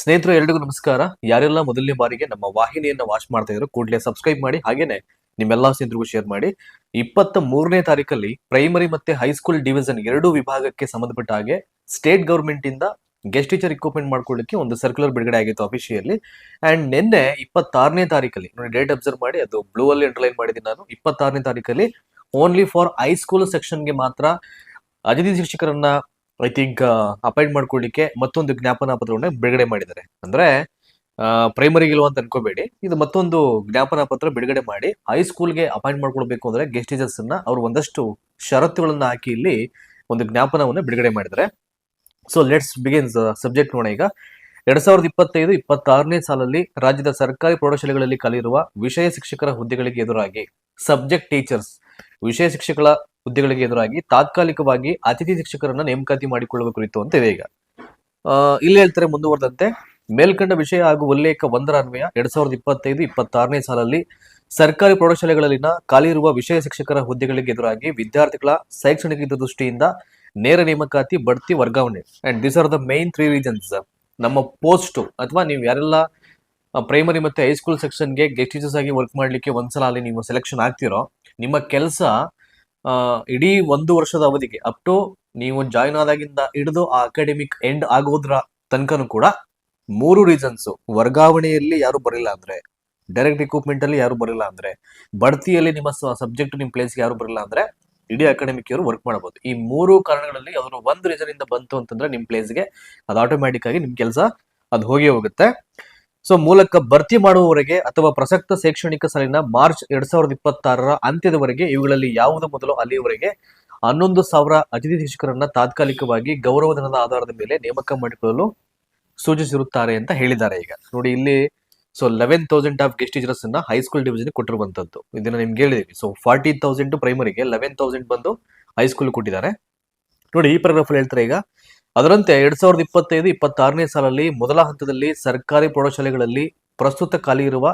ಸ್ನೇಹಿತರು, ಎಲ್ರಿಗೂ ನಮಸ್ಕಾರ. ಯಾರೆಲ್ಲ ಮೊದಲನೇ ಬಾರಿಗೆ ನಮ್ಮ ವಾಹಿನಿಯನ್ನ ವಾಚ್ ಮಾಡ್ತಾ ಇದ್ರು ಕೂಡಲೇ ಸಬ್ಸ್ಕ್ರೈಬ್ ಮಾಡಿ, ಹಾಗೇನೆ ನಿಮ್ಮೆಲ್ಲಾ ಸ್ನೇಹಿತರಿಗೂ ಶೇರ್ ಮಾಡಿ. ಇಪ್ಪತ್ತ ಮೂರನೇ ತಾರೀಕಲ್ಲಿ ಪ್ರೈಮರಿ ಮತ್ತೆ ಹೈಸ್ಕೂಲ್ ಡಿವಿಷನ್ ಎರಡೂ ವಿಭಾಗಕ್ಕೆ ಸಂಬಂಧಪಟ್ಟ ಹಾಗೆ ಸ್ಟೇಟ್ ಗವರ್ಮೆಂಟ್ ಇಂದ ಗೆಸ್ಟ್ ಟೀಚರ್ ಇಕ್ವಿಪ್ಮೆಂಟ್ ಮಾಡ್ಕೊಳ್ಳಿಕ್ಕೆ ಒಂದು ಸರ್ಕ್ಯುಲರ್ ಬಿಡುಗಡೆ ಆಗಿತ್ತು ಅಫಿಷಿಯಲಿ ಅಂಡ್ ನಿನ್ನೆ ಇಪ್ಪತ್ತಾರನೇ ತಾರೀಕಲ್ಲಿ, ನೋಡಿ ಡೇಟ್ ಅಬ್ಸರ್ವ್ ಮಾಡಿ, ಅದು ಬ್ಲೂ ಅಲ್ಲಿ ಅಂಡರ್ಲೈನ್ ಮಾಡಿದ್ದೀನಿ ನಾನು. ಇಪ್ಪತ್ತಾರನೇ ತಾರೀಕಲ್ಲಿ ಓನ್ಲಿ ಫಾರ್ ಹೈಸ್ಕೂಲ್ ಸೆಕ್ಷನ್ಗೆ ಮಾತ್ರ ಅತಿಥಿ ಶಿಕ್ಷಕರನ್ನ ಐ ಥಿಂಕ್ ಅಪಾಯಿಂಟ್ ಮಾಡ್ಕೊಳ್ಳಿಕ್ಕೆ ಮತ್ತೊಂದು ಜ್ಞಾಪನಾ ಪತ್ರವನ್ನ ಬಿಡುಗಡೆ ಮಾಡಿದ್ದಾರೆ. ಅಂದ್ರೆ ಪ್ರೈಮರಿಗೆ ಇಲ್ವ ಅಂತ ಅನ್ಕೋಬೇಡಿ. ಇದು ಮತ್ತೊಂದು ಜ್ಞಾಪನಾ ಪತ್ರ ಬಿಡುಗಡೆ ಮಾಡಿ ಹೈಸ್ಕೂಲ್ಗೆ ಅಪಾಯಿಂಟ್ ಮಾಡ್ಕೊಳ್ಬೇಕು ಅಂದ್ರೆ ಗೆಸ್ಟ್ ಟೀಚರ್ಸ್ ಅನ್ನ ಅವ್ರು ಒಂದಷ್ಟು ಷರತ್ತುಗಳನ್ನ ಹಾಕಿ ಇಲ್ಲಿ ಒಂದು ಜ್ಞಾಪನವನ್ನು ಬಿಡುಗಡೆ ಮಾಡಿದ್ದಾರೆ. ಸೊ ಲೆಟ್ಸ್ ಬಿಗಿನ್ಸ್ ಸಬ್ಜೆಕ್ಟ್ ನೋಡೋಣ ಈಗ. ಎರಡ್ ಸಾವಿರದ ಇಪ್ಪತ್ತೈದು, ಇಪ್ಪತ್ತಾರನೇ ಸಾಲಲ್ಲಿ ರಾಜ್ಯದ ಸರ್ಕಾರಿ ಪ್ರೌಢಶಾಲೆಗಳಲ್ಲಿ ಕಲಿರುವ ವಿಷಯ ಶಿಕ್ಷಕರ ಹುದ್ದೆಗಳಿಗೆ ಎದುರಾಗಿ ಸಬ್ಜೆಕ್ಟ್ ಟೀಚರ್ಸ್ ವಿಷಯ ಶಿಕ್ಷಕರ ಹುದ್ದೆಗಳಿಗೆ ಎದುರಾಗಿ ತಾತ್ಕಾಲಿಕವಾಗಿ ಅತಿಥಿ ಶಿಕ್ಷಕರನ್ನ ನೇಮಕಾತಿ ಮಾಡಿಕೊಳ್ಳುವ ಕುರಿತು ಅಂತ ಇದೆ ಈಗ. ಇಲ್ಲಿ ಹೇಳ್ತಾರೆ ಮುಂದುವರೆದಂತೆ, ಮೇಲ್ಕಂಡ ವಿಷಯ ಹಾಗೂ ಉಲ್ಲೇಖ ಒಂದರ ಅನ್ವಯ ಎರಡ್ ಸಾವಿರದ ಇಪ್ಪತ್ತೈದು ಇಪ್ಪತ್ತಾರನೇ ಸಾಲಲ್ಲಿ ಸರ್ಕಾರಿ ಪ್ರೌಢಶಾಲೆಗಳಲ್ಲಿನ ಖಾಲಿ ಇರುವ ವಿಷಯ ಶಿಕ್ಷಕರ ಹುದ್ದೆಗಳಿಗೆ ಎದುರಾಗಿ ವಿದ್ಯಾರ್ಥಿಗಳ ಶೈಕ್ಷಣಿಕ ದೃಷ್ಟಿಯಿಂದ ನೇರ ನೇಮಕಾತಿ ಬಡ್ತಿ ವರ್ಗಾವಣೆ. And this are the main three reasons ನಮ್ಮ ಪೋಸ್ಟ್ ಅಥವಾ ನೀವು ಯಾರೆಲ್ಲ ಪ್ರೈಮರಿ ಮತ್ತೆ ಹೈಸ್ಕೂಲ್ ಸೆಕ್ಷನ್ಗೆ ಗೆಸ್ಟ್ ಟೀಚರ್ಸ್ ಆಗಿ ವರ್ಕ್ ಮಾಡ್ಲಿಕ್ಕೆ ಒಂದ್ಸಲ ಅಲ್ಲಿ ನೀವು ಸೆಲೆಕ್ಷನ್ ಆಗ್ತಿರೋ, ನಿಮ್ಮ ಕೆಲಸ ಇಡೀ ಒಂದು ವರ್ಷದ ಅವಧಿಗೆ ಅಪ್ ಟು ನೀವು ಜಾಯಿನ್ ಆದಾಗಿಂದ ಹಿಡಿದು ಆ ಅಕಾಡೆಮಿಕ್ ಎಂಡ್ ಆಗೋದ್ರ ತನಕನೂ ಕೂಡ ಮೂರು ರೀಸನ್ಸ್ ವರ್ಗಾವಣೆಯಲ್ಲಿ ಯಾರು ಬರಲಿಲ್ಲ ಅಂದ್ರೆ ಡೈರೆಕ್ಟ್ ಇಕ್ವಿಪ್ಮೆಂಟ್ ಅಲ್ಲಿ ಯಾರು ಬರಲಿಲ್ಲ ಅಂದ್ರೆ, ಬಡ್ತಿಯಲ್ಲಿ ನಿಮ್ಮ ಸಬ್ಜೆಕ್ಟ್ ನಿಮ್ಮ ಪ್ಲೇಸ್ಗೆ ಯಾರು ಬರಲಿಲ್ಲ ಅಂದ್ರೆ, ಇಡೀ ಅಕಾಡೆಮಿಕ್ ಇವರು ವರ್ಕ್ ಮಾಡಬಹುದು. ಈ ಮೂರು ಕಾರಣಗಳಲ್ಲಿ ಯಾವ್ದಾದ್ರು ಒಂದು ರೀಸನ್ ಇಂದ ಬಂತು ಅಂತಂದ್ರೆ ನಿಮ್ ಪ್ಲೇಸ್ಗೆ ಅದು ಆಟೋಮ್ಯಾಟಿಕ್ ಆಗಿ ನಿಮ್ ಕೆಲಸ ಅದು ಹೋಗಿ ಹೋಗುತ್ತೆ. ಸೊ ಮೂಲಕ ಭರ್ತಿ ಮಾಡುವವರೆಗೆ ಅಥವಾ ಪ್ರಸಕ್ತ ಶೈಕ್ಷಣಿಕ ಸಾಲಿನ ಮಾರ್ಚ್ ಎರಡ್ ಸಾವಿರದ ಇಪ್ಪತ್ತಾರರ ಅಂತ್ಯದವರೆಗೆ ಇವುಗಳಲ್ಲಿ ಯಾವುದು ಮೊದಲು ಅಲ್ಲಿಯವರೆಗೆ? ಹನ್ನೊಂದು ಸಾವಿರ ಅತಿಥಿ ಶಿಕ್ಷಕರನ್ನ ತಾತ್ಕಾಲಿಕವಾಗಿ ಗೌರವಧನದ ಆಧಾರದ ಮೇಲೆ ನೇಮಕ ಮಾಡಿಕೊಳ್ಳಲು ಸೂಚಿಸಿರುತ್ತಾರೆ ಅಂತ ಹೇಳಿದ್ದಾರೆ ಈಗ. ನೋಡಿ ಇಲ್ಲಿ, so eleven thousand of guest teachers ಅನ್ನ ಹೈಸ್ಕೂಲ್ ಡಿವಿಜನ್ ಕೊಟ್ಟಿರುವಂತದ್ದು. ಇದನ್ನ ನಿಮ್ಗೆ ಹೇಳಿದೀವಿ. ಸೊ ಫಾರ್ಟಿ ತೌಸಂಡ್ ಪ್ರೈಮರಿಗೆ ಲೆವೆನ್ ತೌಸಂಡ್ ಬಂದು ಹೈಸ್ಕೂಲ್ ಕೊಟ್ಟಿದ್ದಾರೆ. ನೋಡಿ ಈ ಪ್ಯಾರಾಗ್ರಾಫ್ ಹೇಳ್ತಾರೆ ಈಗ ಅದರಂತೆ ಎರಡ್ ಸಾವಿರದ ಇಪ್ಪತ್ತೈದು, ಇಪ್ಪತ್ತಾರನೇ ಸಾಲಲ್ಲಿ ಮೊದಲ ಹಂತದಲ್ಲಿ ಸರ್ಕಾರಿ ಪ್ರೌಢಶಾಲೆಗಳಲ್ಲಿ ಪ್ರಸ್ತುತ ಖಾಲಿ ಇರುವ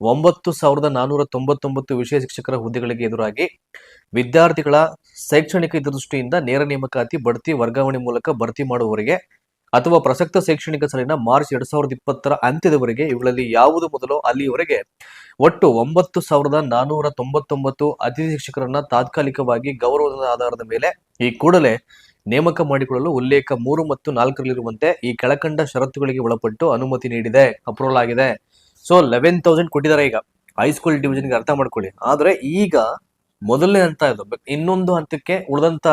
ಒಂಬತ್ತು ಸಾವಿರದ ನಾನೂರ ತೊಂಬತ್ತೊಂಬತ್ತು ವಿಷಯ ಶಿಕ್ಷಕರ ಹುದ್ದೆಗಳಿಗೆ ಎದುರಾಗಿ ವಿದ್ಯಾರ್ಥಿಗಳ ಶೈಕ್ಷಣಿಕ ದೃಷ್ಟಿಯಿಂದ ನೇರ ನೇಮಕಾತಿ, ಬಡ್ತಿ ವರ್ಗಾವಣೆ ಮೂಲಕ ಭರ್ತಿ ಮಾಡುವವರಿಗೆ ಅಥವಾ ಪ್ರಸಕ್ತ ಶೈಕ್ಷಣಿಕ ಸಾಲಿನ ಮಾರ್ಚ್ ಎರಡ್ ಸಾವಿರದ ಇಪ್ಪತ್ತರ ಅಂತ್ಯದವರೆಗೆ ಇವುಗಳಲ್ಲಿ ಯಾವುದು ಮೊದಲು ಅಲ್ಲಿಯವರೆಗೆ ಒಟ್ಟು ಒಂಬತ್ತು ಸಾವಿರದ ನಾನೂರ ತೊಂಬತ್ತೊಂಬತ್ತು ಅತಿಥಿ ಶಿಕ್ಷಕರನ್ನ ತಾತ್ಕಾಲಿಕವಾಗಿ ಗೌರವದ ಆಧಾರದ ಮೇಲೆ ಈ ಕೂಡಲೇ ನೇಮಕ ಮಾಡಿಕೊಳ್ಳಲು ಉಲ್ಲೇಖ ಮೂರು ಮತ್ತು ನಾಲ್ಕರಲ್ಲಿರುವಂತೆ ಈ ಕೆಳಕಂಡ ಷರತ್ತುಗಳಿಗೆ ಒಳಪಟ್ಟು ಅನುಮತಿ ನೀಡಿದೆ ಅಪ್ರೂವಲ್ ಆಗಿದೆ. ಸೊ ಲೆವೆನ್ ತೌಸಂಡ್ ಕೊಟ್ಟಿದ್ದಾರೆ ಈಗ. ಹೈಸ್ಕೂಲ್ ಡಿವಿಷನ್ಗೆ ಅರ್ಥ ಮಾಡ್ಕೊಳ್ಳಿ. ಆದರೆ ಈಗ ಮೊದಲನೇ ಹಂತ ಇದು. ಇನ್ನೊಂದು ಹಂತಕ್ಕೆ ಉಳಿದಂತ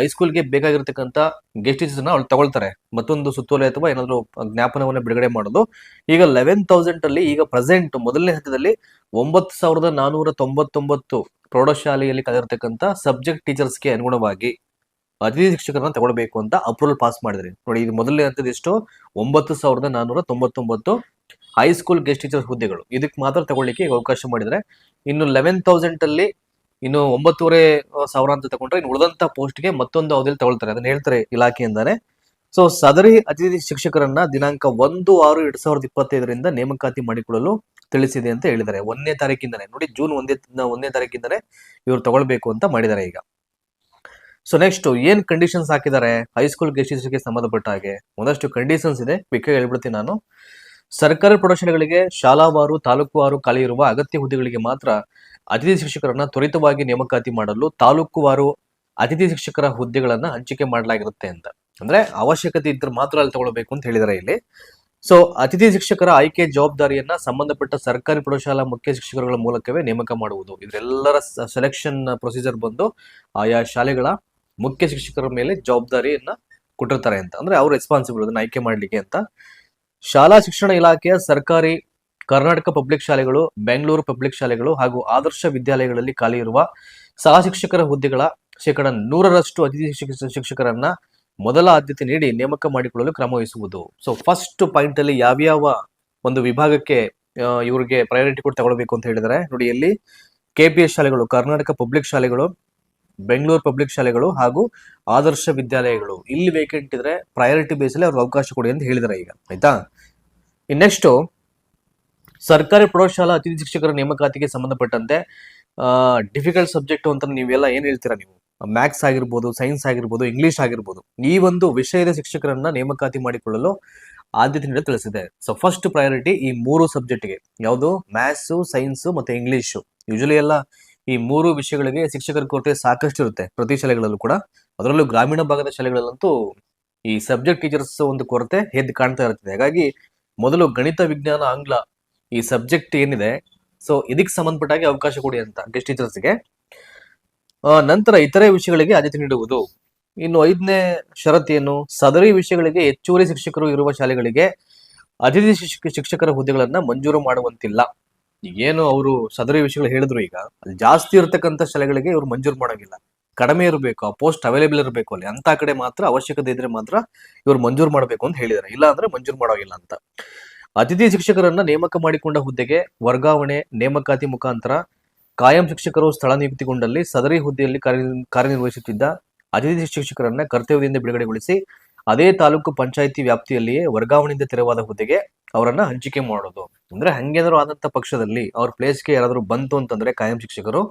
ಹೈಸ್ಕೂಲ್ಗೆ ಬೇಕಾಗಿರ್ತಕ್ಕಂಥ ಗೆಸ್ಟ್ ಟೀಚರ್ಸ್ ಅವ್ರು ತಗೊಳ್ತಾರೆ. ಮತ್ತೊಂದು ಸುತ್ತೋಲೆ ಅಥವಾ ಏನಾದರೂ ಜ್ಞಾಪನವನ್ನು ಬಿಡುಗಡೆ ಮಾಡೋದು. ಈಗ ಲೆವೆನ್ ತೌಸಂಡ್ ಅಲ್ಲಿ ಈಗ ಪ್ರೆಸೆಂಟ್ ಮೊದಲನೇ ಹಂತದಲ್ಲಿ ಒಂಬತ್ತು ಸಾವಿರದ ನಾನೂರ ತೊಂಬತ್ತೊಂಬತ್ತು ಪ್ರೌಢಶಾಲೆಯಲ್ಲಿ ಕಲಿರ್ತಕ್ಕಂಥ ಸಬ್ಜೆಕ್ಟ್ ಟೀಚರ್ಸ್ಗೆ ಅನುಗುಣವಾಗಿ ಅತಿಥಿ ಶಿಕ್ಷಕರನ್ನ ತಗೊಳ್ಬೇಕು ಅಂತ ಅಪ್ರೂವಲ್ ಪಾಸ್ ಮಾಡಿದ್ರಿ. ನೋಡಿ, ಇದು ಮೊದಲನೇ ಎಷ್ಟು? ಒಂಬತ್ತು ಸಾವಿರದ ನಾನೂರ ತೊಂಬತ್ತೊಂಬತ್ತು ಹೈಸ್ಕೂಲ್ ಗೆಸ್ಟ್ ಟೀಚರ್ ಹುದ್ದೆಗಳು. ಇದಕ್ಕೆ ಮಾತ್ರ ತಗೊಳ್ಳಿಕ್ಕೆ ಅವಕಾಶ ಮಾಡಿದರೆ, ಇನ್ನು ಲೆವೆನ್ ತೌಸಂಡ್ ಅಲ್ಲಿ ಇನ್ನು ಒಂಬತ್ತೂವರೆ ಸಾವಿರ ಅಂತ ತಗೊಂಡ್ರೆ ಇನ್ನು ಉಳಿದಂತ ಪೋಸ್ಟ್ಗೆ ಮತ್ತೊಂದು ಅವಧಿಯಲ್ಲಿ ತಗೊಳ್ತಾರೆ. ಅದನ್ನ ಹೇಳ್ತಾರೆ ಇಲಾಖೆಯಿಂದಾನೆ ಸೊ ಸದರಿ ಅತಿಥಿ ಶಿಕ್ಷಕರನ್ನ ದಿನಾಂಕ ಒಂದು, ಆರು, ಎರಡ್ ಸಾವಿರದ ಇಪ್ಪತ್ತೈದರಿಂದ ನೇಮಕಾತಿ ಮಾಡಿಕೊಳ್ಳಲು ತಿಳಿಸಿದೆ ಅಂತ ಹೇಳಿದ್ದಾರೆ. ಒಂದನೇ ತಾರೀಕಿಂದಾನೆ. ನೋಡಿ, ಜೂನ್ ಒಂದೇ ಒಂದನೇ ತಾರೀಕಿಂದಾನೆ ಇವ್ರು ತಗೊಳ್ಬೇಕು ಅಂತ ಮಾಡಿದ್ದಾರೆ ಈಗ. ಸೊ ನೆಕ್ಸ್ಟ್ ಏನ್ ಕಂಡೀಷನ್ಸ್ ಹಾಕಿದ್ದಾರೆ ಹೈಸ್ಕೂಲ್ ಗೆಸ್ಟ್ಗೆ ಸಂಬಂಧಪಟ್ಟ ಹಾಗೆ. ಒಂದಷ್ಟು ಕಂಡೀಷನ್ಸ್ ಇದೆ. ಕ್ವಿಕ್ ಹೇಳ್ಬಿಡ್ತೀನಿ ನಾನು. ಸರ್ಕಾರಿ ಪ್ರೌಢಶಾಲೆಗಳಿಗೆ ಶಾಲಾವಾರು, ತಾಲೂಕುವಾರು ಖಾಲಿ ಇರುವ ಅಗತ್ಯ ಹುದ್ದೆಗಳಿಗೆ ಮಾತ್ರ ಅತಿಥಿ ಶಿಕ್ಷಕರನ್ನ ತ್ವರಿತವಾಗಿ ನೇಮಕಾತಿ ಮಾಡಲು ತಾಲೂಕುವಾರು ಅತಿಥಿ ಶಿಕ್ಷಕರ ಹುದ್ದೆಗಳನ್ನ ಹಂಚಿಕೆ ಮಾಡಲಾಗಿರುತ್ತೆ ಅಂತ. ಅಂದ್ರೆ ಅವಶ್ಯಕತೆ ಇದ್ರೆ ಮಾತ್ರ ಅಲ್ಲಿ ತಗೊಳ್ಬೇಕು ಅಂತ ಹೇಳಿದಾರೆ ಇಲ್ಲಿ. ಸೊ ಅತಿಥಿ ಶಿಕ್ಷಕರ ಆಯ್ಕೆ ಜವಾಬ್ದಾರಿಯನ್ನ ಸಂಬಂಧಪಟ್ಟ ಸರ್ಕಾರಿ ಪ್ರೌಢಶಾಲಾ ಮುಖ್ಯ ಶಿಕ್ಷಕರುಗಳ ಮೂಲಕವೇ ನೇಮಕ ಮಾಡುವುದು. ಇದರೆಲ್ಲರ ಸೆಲೆಕ್ಷನ್ ಪ್ರೊಸೀಜರ್ ಬಂದು ಆಯಾ ಶಾಲೆಗಳ ಮುಖ್ಯ ಶಿಕ್ಷಕರ ಮೇಲೆ ಜವಾಬ್ದಾರಿಯನ್ನ ಕೊಟ್ಟಿರ್ತಾರೆ ಅಂತ. ಅಂದ್ರೆ ಅವ್ರ ರೆಸ್ಪಾನ್ಸಿಬಲ್ ಅದನ್ನ ಆಯ್ಕೆ ಮಾಡ್ಲಿಕ್ಕೆ ಅಂತ. ಶಾಲಾ ಶಿಕ್ಷಣ ಇಲಾಖೆಯ ಸರ್ಕಾರಿ ಕರ್ನಾಟಕ ಪಬ್ಲಿಕ್ ಶಾಲೆಗಳು, ಬೆಂಗಳೂರು ಪಬ್ಲಿಕ್ ಶಾಲೆಗಳು ಹಾಗೂ ಆದರ್ಶ ವಿದ್ಯಾಲಯಗಳಲ್ಲಿ ಖಾಲಿ ಇರುವ ಸಹ ಶಿಕ್ಷಕರ ಹುದ್ದೆಗಳ ಶೇಕಡ ನೂರರಷ್ಟು ಅತಿಥಿ ಶಿಕ್ಷ- ಶಿಕ್ಷಕರನ್ನ ಮೊದಲ ಆದ್ಯತೆ ನೀಡಿ ನೇಮಕ ಮಾಡಿಕೊಳ್ಳಲು ಕ್ರಮ ವಹಿಸುವುದು. ಸೊ ಫಸ್ಟ್ ಪಾಯಿಂಟ್ ಅಲ್ಲಿ ಯಾವ್ಯಾವ ಒಂದು ವಿಭಾಗಕ್ಕೆ ಇವರಿಗೆ ಇವ್ರಿಗೆ ಪ್ರಯಾರಿಟಿ ಕೊಟ್ಟು ತಗೊಳ್ಬೇಕು ಅಂತ ಹೇಳಿದರೆ, ನೋಡಿ ಇಲ್ಲಿ ಕೆಪಿಎಸ್ ಶಾಲೆಗಳು, ಕರ್ನಾಟಕ ಪಬ್ಲಿಕ್ ಶಾಲೆಗಳು ಬೆಂಗಳೂರು ಪಬ್ಲಿಕ್ ಶಾಲೆಗಳು ಹಾಗೂ ಆದರ್ಶ ವಿದ್ಯಾಲಯಗಳು. ಇಲ್ಲಿ ವೇಕೆಂಟ್ ಇದ್ರೆ ಪ್ರಯಾರಿಟಿ ಬೇಸಲ್ಲಿ ಅವ್ರಿಗೆ ಅವಕಾಶ ಕೊಡಿ ಅಂತ ಹೇಳಿದಾರೆ ಈಗ. ಆಯ್ತಾ? ಇನ್ ನೆಕ್ಸ್ಟ್ ಸರ್ಕಾರಿ ಪ್ರೌಢಶಾಲಾ ಅತಿಥಿ ಶಿಕ್ಷಕರ ನೇಮಕಾತಿಗೆ ಸಂಬಂಧಪಟ್ಟಂತೆ ಡಿಫಿಕಲ್ಟ್ ಸಬ್ಜೆಕ್ಟ್ ಅಂತ ನೀವೆಲ್ಲ ಏನ್ ಹೇಳ್ತೀರಾ ನೀವು? ಮ್ಯಾಥ್ಸ್ ಆಗಿರ್ಬೋದು ಸೈನ್ಸ್ ಆಗಿರ್ಬೋದು ಇಂಗ್ಲಿಷ್ ಆಗಿರ್ಬೋದು. ಈ ಒಂದು ವಿಷಯದ ಶಿಕ್ಷಕರನ್ನ ನೇಮಕಾತಿ ಮಾಡಿಕೊಳ್ಳಲು ಆದ್ಯತೆ ನೀಡಲು ತಿಳಿಸಿದೆ. ಸೊ ಫಸ್ಟ್ ಪ್ರಯಾರಿಟಿ ಈ ಮೂರು ಸಬ್ಜೆಕ್ಟ್ಗೆ ಯಾವುದು? ಮ್ಯಾಥ್ಸು ಸೈನ್ಸ್ ಮತ್ತೆ ಇಂಗ್ಲಿಷು ಯೂಶಲಿ ಎಲ್ಲ ಈ ಮೂರು ವಿಷಯಗಳಿಗೆ ಶಿಕ್ಷಕರ ಕೊರತೆ ಸಾಕಷ್ಟು ಇರುತ್ತೆ ಪ್ರತಿ ಶಾಲೆಗಳಲ್ಲೂ ಕೂಡ. ಅದರಲ್ಲೂ ಗ್ರಾಮೀಣ ಭಾಗದ ಶಾಲೆಗಳಲ್ಲಂತೂ ಈ ಸಬ್ಜೆಕ್ಟ್ ಟೀಚರ್ಸ್ ಒಂದು ಕೊರತೆ ಎದ್ದು ಕಾಣ್ತಾ ಇರುತ್ತೆ ಹಾಗಾಗಿ ಮೊದಲು ಗಣಿತ, ವಿಜ್ಞಾನ, ಆಂಗ್ಲ ಈ ಸಬ್ಜೆಕ್ಟ್ ಏನಿದೆ, ಸೊ ಇದಕ್ಕೆ ಸಂಬಂಧಪಟ್ಟಾಗಿ ಅವಕಾಶ ಕೊಡಿ ಅಂತ ಗೆಸ್ಟ್ ಟೀಚರ್ಸ್ಗೆ ನಂತರ ಇತರೆ ವಿಷಯಗಳಿಗೆ ಆದ್ಯತೆ ನೀಡುವುದು. ಇನ್ನು ಐದನೇ ಷರತ್ತೇನು ಸದರಿ ವಿಷಯಗಳಿಗೆ ಹೆಚ್ಚುವರಿ ಶಿಕ್ಷಕರು ಇರುವ ಶಾಲೆಗಳಿಗೆ ಅತಿಥಿ ಶಿಕ್ಷಕ ಶಿಕ್ಷಕರ ಹುದ್ದೆಗಳನ್ನ ಮಂಜೂರು ಮಾಡುವಂತಿಲ್ಲ. ಏನು ಅವರು ಸದರಿ ವಿಷಯಗಳು ಹೇಳಿದ್ರು ಈಗ, ಅಲ್ಲಿ ಜಾಸ್ತಿ ಇರತಕ್ಕಂತ ಶಾಲೆಗಳಿಗೆ ಇವರು ಮಂಜೂರು ಮಾಡೋಂಗಿಲ್ಲ. ಕಡಿಮೆ ಇರಬೇಕು, ಆ ಪೋಸ್ಟ್ ಅವೈಲೇಬಲ್ ಇರಬೇಕು ಅಲ್ಲಿ, ಅಂತ ಕಡೆ ಮಾತ್ರ ಅವಶ್ಯಕತೆ ಇದ್ರೆ ಮಾತ್ರ ಇವರು ಮಂಜೂರು ಮಾಡಬೇಕು ಅಂತ ಹೇಳಿದ್ದಾರೆ ಇಲ್ಲ ಅಂದ್ರೆ ಮಂಜೂರು ಮಾಡೋಗಿಲ್ಲ ಅಂತ. ಅತಿಥಿ ಶಿಕ್ಷಕರನ್ನ ನೇಮಕ ಮಾಡಿಕೊಂಡ ಹುದ್ದೆಗೆ ವರ್ಗಾವಣೆ, ನೇಮಕಾತಿ ಮುಖಾಂತರ ಕಾಯಂ ಶಿಕ್ಷಕರು ಸ್ಥಳ ನಿಯುಕ್ತಿಗೊಂಡಲ್ಲಿ ಸದರಿ ಹುದ್ದೆಯಲ್ಲಿ ಕಾರ್ಯ, ಕಾರ್ಯನಿರ್ವಹಿಸುತ್ತಿದ್ದ ಅತಿಥಿ ಶಿಕ್ಷಕರನ್ನ ಕರ್ತವ್ಯದಿಂದ ಬಿಡುಗಡೆಗೊಳಿಸಿ, ಅದೇ ತಾಲೂಕು ಪಂಚಾಯಿತಿ ವ್ಯಾಪ್ತಿಯಲ್ಲಿಯೇ ವರ್ಗಾವಣೆಯಿಂದ ತೆರವಾದ ಹುದ್ದೆಗೆ ಅವರನ್ನ ಹಂಚಿಕೆ ಮಾಡೋದು. ಅಂದ್ರೆ ಹಂಗೇನಾದ್ರು ಆದಂತ ಪಕ್ಷದಲ್ಲಿ ಅವ್ರ ಪ್ಲೇಸ್ಗೆ ಯಾರಾದ್ರೂ ಬಂತು ಅಂತಂದ್ರೆ ಕಾಯಂ ಶಿಕ್ಷಕರು.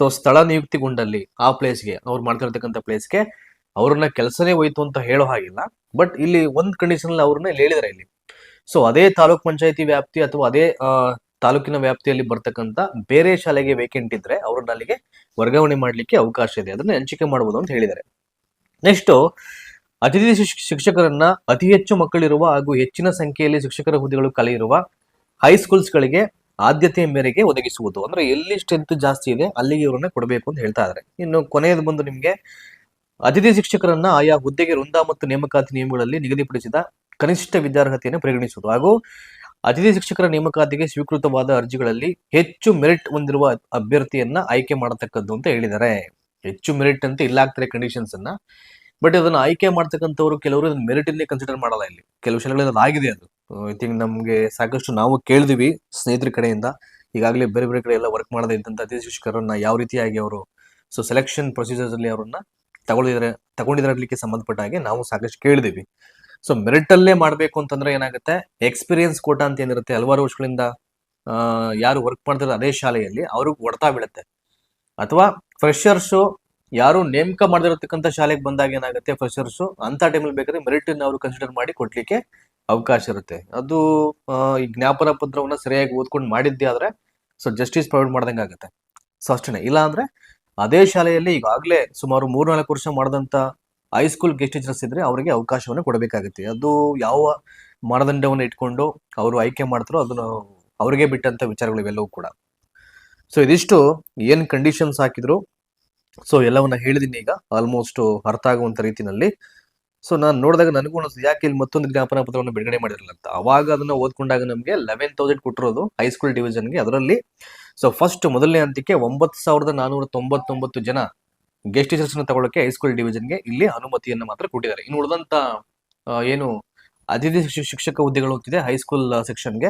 ಸೊ ಸ್ಥಳ ನಿಯುಕ್ತಿಗೊಂಡಲ್ಲಿ ಆ ಪ್ಲೇಸ್ಗೆ ಅವ್ರು ಮಾಡ್ತಿರ್ತಕ್ಕಂಥ ಪ್ಲೇಸ್ಗೆ ಅವ್ರನ್ನ ಕೆಲಸನೇ ಹೋಯ್ತು ಅಂತ ಹೇಳೋ ಹಾಗಿಲ್ಲ. ಬಟ್ ಇಲ್ಲಿ ಒಂದ್ ಕಂಡೀಷನ್ ಅಲ್ಲಿ ಅವ್ರನ್ನ ಇಲ್ಲಿ ಹೇಳಿದಾರೆ ಇಲ್ಲಿ. ಸೊ ಅದೇ ತಾಲೂಕ್ ಪಂಚಾಯತಿ ವ್ಯಾಪ್ತಿ ಅಥವಾ ಅದೇ ತಾಲೂಕಿನ ವ್ಯಾಪ್ತಿಯಲ್ಲಿ ಬರ್ತಕ್ಕಂಥ ಬೇರೆ ಶಾಲೆಗೆ ವೇಕೆಂಟ್ ಇದ್ರೆ ಅವ್ರನ್ನ ಅಲ್ಲಿಗೆ ವರ್ಗಾವಣೆ ಮಾಡ್ಲಿಕ್ಕೆ ಅವಕಾಶ ಇದೆ. ಅದನ್ನ ಹಂಚಿಕೆ ಮಾಡಬಹುದು ಅಂತ ಹೇಳಿದ್ದಾರೆ ನೆಕ್ಸ್ಟ್ ಅತಿಥಿ ಶಿಕ್ಷ- ಶಿಕ್ಷಕರನ್ನ ಅತಿ ಹೆಚ್ಚು ಮಕ್ಕಳಿರುವ ಹಾಗೂ ಹೆಚ್ಚಿನ ಸಂಖ್ಯೆಯಲ್ಲಿ ಶಿಕ್ಷಕರ ಹುದ್ದೆಗಳು ಖಾಲಿ ಇರುವ ಹೈಸ್ಕೂಲ್ಸ್ಗಳಿಗೆ ಆದ್ಯತೆಯ ಮೇರೆಗೆ ಒದಗಿಸುವುದು. ಅಂದ್ರೆ ಎಲ್ಲಿ ಸ್ಟ್ರೆಂತ್ ಜಾಸ್ತಿ ಇದೆ, ಅಲ್ಲಿಗೆ ಇವರನ್ನ ಕೊಡಬೇಕು ಅಂತ ಹೇಳ್ತಾ ಇದ್ದಾರೆ ಇನ್ನು ಕೊನೆಯದು ಬಂದು ನಿಮ್ಗೆ ಅತಿಥಿ ಶಿಕ್ಷಕರನ್ನ ಆಯಾ ಹುದ್ದೆಗೆ ವೃಂದ ಮತ್ತು ನೇಮಕಾತಿ ನಿಯಮಗಳಲ್ಲಿ ನಿಗದಿಪಡಿಸಿದ ಕನಿಷ್ಠ ವಿದ್ಯಾರ್ಹತೆಯನ್ನು ಪರಿಗಣಿಸುವುದು. ಹಾಗೂ ಅತಿಥಿ ಶಿಕ್ಷಕರ ನೇಮಕಾತಿಗೆ ಸ್ವೀಕೃತವಾದ ಅರ್ಜಿಗಳಲ್ಲಿ ಹೆಚ್ಚು ಮೆರಿಟ್ ಹೊಂದಿರುವ ಅಭ್ಯರ್ಥಿಯನ್ನ ಆಯ್ಕೆ ಮಾಡತಕ್ಕದ್ದು ಅಂತ ಹೇಳಿದ್ದಾರೆ. ಹೆಚ್ಚು ಮೆರಿಟ್ ಅಂತ ಇಲ್ಲ ಆಗ್ತಾರೆ ಕಂಡೀಷನ್ಸ್ ಅನ್ನ ಬಟ್ ಇದನ್ನ ಆಯ್ಕೆ ಮಾಡ್ತಕ್ಕಂಥವ್ರು ಕೆಲವರು ಮೆರಿಟ್ ಇನ್ನೇ ಕನ್ಸಿಡರ್ ಮಾಡಲ್ಲ ಇಲ್ಲಿ. ಕೆಲವು ಶಾಲೆಗಳಲ್ಲಿ ಅದು ಆಗಿದೆ ಅದು. ಐ ಥಿಂಕ್ ನಮ್ಗೆ ಸಾಕಷ್ಟು ನಾವು ಕೇಳಿದ್ವಿ ಸ್ನೇಹಿತರ ಕಡೆಯಿಂದ. ಈಗಾಗಲೇ ಬೇರೆ ಬೇರೆ ಕಡೆ ಎಲ್ಲ ವರ್ಕ್ ಮಾಡದೇ ಇದ್ದಂತ ಅತಿಥಿ ಶಿಕ್ಷಕರನ್ನ ಯಾವ ರೀತಿಯಾಗಿ ಅವರು ಸೊ ಸೆಲೆಕ್ಷನ್ ಪ್ರೊಸೀಜರ್ಸ್ ಅಲ್ಲಿ ಅವರನ್ನ ತಗೊಳಿದ್ರೆ ತಗೊಂಡಿದ್ರಲಿಕ್ಕೆ ಸಂಬಂಧಪಟ್ಟ ಹಾಗೆ ನಾವು ಸಾಕಷ್ಟು ಕೇಳಿದೀವಿ. ಸೊ ಮೆರಿಟ್ ಅಲ್ಲೇ ಮಾಡಬೇಕು ಅಂತಂದ್ರೆ ಏನಾಗುತ್ತೆ? ಎಕ್ಸ್ಪೀರಿಯನ್ಸ್ ಕೋಟ ಅಂತ ಏನಿರುತ್ತೆ, ಹಲವಾರು ವರ್ಷಗಳಿಂದ ಯಾರು ವರ್ಕ್ ಮಾಡ್ತಾರೆ ಅದೇ ಶಾಲೆಯಲ್ಲಿ, ಅವ್ರಿಗೆ ಹೊಡ್ತಾ ಬೀಳುತ್ತೆ. ಅಥವಾ ಫ್ರೆಶರ್ಸು ಯಾರು ನೇಮಕ ಮಾಡದಿರತಕ್ಕಂಥ ಶಾಲೆಗೆ ಬಂದಾಗ ಏನಾಗುತ್ತೆ ಫ್ರೆಷರ್ಸು ಅಂತ ಟೈಮಲ್ಲಿ ಬೇಕಾದ್ರೆ ಮೆರಿಟ್ ಅವರು ಕನ್ಸಿಡರ್ ಮಾಡಿ ಕೊಡ್ಲಿಕ್ಕೆ ಅವಕಾಶ ಇರುತ್ತೆ. ಅದು ಈ ಜ್ಞಾಪನ ಪತ್ರವನ್ನ ಸರಿಯಾಗಿ ಓದ್ಕೊಂಡು ಮಾಡಿದ್ದೆ ಆದ್ರೆ ಸೊ ಜಸ್ಟಿಸ್ ಪ್ರೊವೈಡ್ ಮಾಡ್ದಂಗೆ ಆಗುತ್ತೆ. ಸೊ ಅಷ್ಟೇ ಇಲ್ಲ ಅಂದ್ರೆ ಅದೇ ಶಾಲೆಯಲ್ಲಿ ಈಗಾಗಲೇ ಸುಮಾರು ಮೂರ್ನಾಲ್ಕು ವರ್ಷ ಮಾಡಿದಂತ ಹೈಸ್ಕೂಲ್ ಗೆಸ್ಟ್ ಟೀಚರ್ಸ್ ಇದ್ರೆ ಅವರಿಗೆ ಅವಕಾಶವನ್ನು ಕೊಡಬೇಕಾಗುತ್ತೆ. ಅದು ಯಾವ ಮಾನದಂಡವನ್ನು ಇಟ್ಕೊಂಡು ಅವರು ಆಯ್ಕೆ ಮಾಡ್ತಾರೋ ಅದನ್ನು ಅವರಿಗೆ ಬಿಟ್ಟಂತ ವಿಚಾರಗಳು ಇವೆಲ್ಲವೂ ಕೂಡ. ಸೊ ಇದಿಷ್ಟು ಏನ್ ಕಂಡೀಷನ್ಸ್ ಹಾಕಿದ್ರು ಸೊ ಎಲ್ಲವನ್ನ ಹೇಳಿದೀನಿ ಈಗ ಆಲ್ಮೋಸ್ಟ್ ಅರ್ಥ ಆಗುವಂತ ರೀತಿನಲ್ಲಿ. ಸೊ ನಾನು ನೋಡಿದಾಗ ನನಗೂ ಅನಿಸ್ತು ಯಾಕೆ ಇಲ್ಲಿ ಮತ್ತೊಂದು ಜ್ಞಾಪನ ಪತ್ರವನ್ನು ಬಿಡುಗಡೆ ಮಾಡಿರಲಿಲ್ಲ ಅಂತ. ಅವಾಗ ಅದನ್ನ ಓದ್ಕೊಂಡಾಗ ನಮಗೆ ಲೆವೆನ್ ತೌಸಂಡ್ ಕೊಟ್ಟಿರೋದು ಹೈಸ್ಕೂಲ್ ಡಿವಿಷನ್ಗೆ ಅದರಲ್ಲಿ. ಸೊ ಫಸ್ಟ್ ಮೊದಲನೇ ಅಂತಕ್ಕೆ ಒಂಬತ್ತು ಸಾವಿರದ ನಾನೂರ ತೊಂಬತ್ತೊಂಬತ್ತು ಜನ ಗೆಸ್ಟ್ ಟೀಚರ್ಸ್ ತಗೊಳ್ಳೋಕೆ ಹೈಸ್ಕೂಲ್ ಡಿವಿಷನ್ಗೆ ಇಲ್ಲಿ ಅನುಮತಿಯನ್ನ ಮಾತ್ರ ಕೊಟ್ಟಿದ್ದಾರೆ. ಇನ್ನು ಉಳಿದಂತ ಏನು ಅತಿಥಿ ಶಿಕ್ಷ- ಶಿಕ್ಷಕ ಹುದ್ದೆಗಳು ಹೋಗ್ತಿದೆ ಹೈಸ್ಕೂಲ್ ಸೆಕ್ಷನ್ಗೆ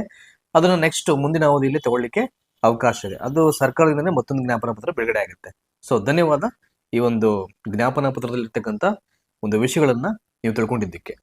ಅದನ್ನ ನೆಕ್ಸ್ಟ್ ಮುಂದಿನ ಅವಧಿಯಲ್ಲಿ ತಗೊಳ್ಳಿಕ್ಕೆ ಅವಕಾಶ ಇದೆ. ಅದು ಸರ್ಕಾರದಿಂದನೇ ಮತ್ತೊಂದು ಜ್ಞಾಪನ ಪತ್ರ ಬಿಡುಗಡೆ ಆಗುತ್ತೆ. ಸೊ ಧನ್ಯವಾದ ಈ ಒಂದು ಜ್ಞಾಪನ ಪತ್ರದಲ್ಲಿರ್ತಕ್ಕಂಥ ಒಂದು ವಿಷಯಗಳನ್ನ ನೀವು ತಿಳ್ಕೊಂಡಿದ್ದಕ್ಕೆ.